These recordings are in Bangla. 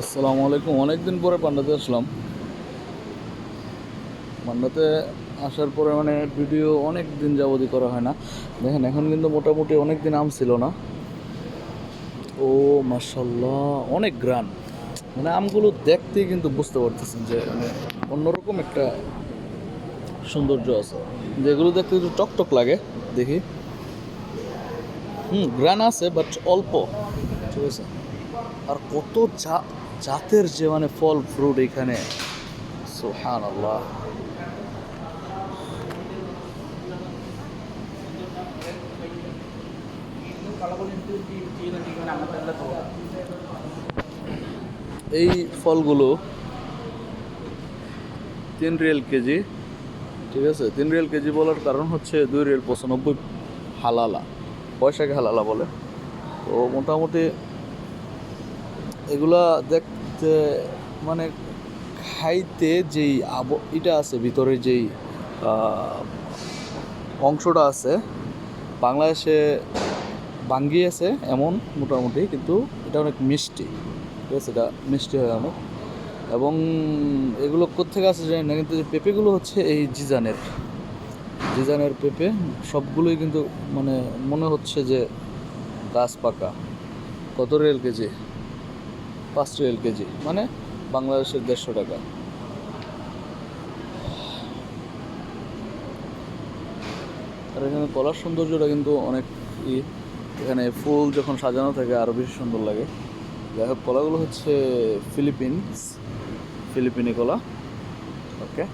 আসসালামু আলাইকুম। অনেকদিন পরে পান্ডাতে আসলাম। পান্ডাতে আসার পরে মানে ভিডিও অনেক দিন যাবতই করা হয় না। দেখেন, এখন কিন্তু মোটামুটি অনেক দিন আম ছিল না। ও মার্শাল্লাহ অনেক গ্রান। মানে আমগুলো দেখতেই কিন্তু বুঝতে পারতেছেন যে মানে অন্যরকম একটা সৌন্দর্য আছে। যেগুলো দেখতে একটু টকটক লাগে, দেখি। হুম, গ্রান আছে বাট অল্প। ঠিক আছে? আর কত জাতের যে মানে ফল ফ্রুট এখানে। সুহান আল্লাহ এই ফলগুলো তিন রিয়েল কেজি, ঠিক আছে? তিন রিয়েল কেজি বলার কারণ হচ্ছে দুই রিয়েল পঁচানব্বই হালালা। পয়সাকে হালালা বলে? তো মোটামুটি এগুলা দেখতে মানে খাইতে যেই আব এটা আছে, ভিতরে যেই অংশটা আছে, বাংলাদেশে বাঙ্গি আছে এমন মোটামুটি, কিন্তু এটা অনেক মিষ্টি, ঠিক আছে? এটা মিষ্টি হয় অনেক। এবং এগুলো কোথেকে আছে জানি না, কিন্তু পেঁপেগুলো হচ্ছে এই জিজানের জিজানের পেঁপে, সবগুলোই কিন্তু মানে মনে হচ্ছে যে গাছ পাকা, কত রেল কেজি? পাঁচ রিয়েল কেজি মানে বাংলাদেশের দেড়শো টাকা। আর এখানে কলার সৌন্দর্যটা কিন্তু অনেক ই। এখানে ফুল যখন সাজানো থাকে আরও বেশি সুন্দর লাগে। যাই হোক, কলাগুলো হচ্ছে ফিলিপিনস, ফিলিপিনি কলা। ওকে,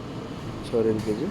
ছয় রিয়েল কেজি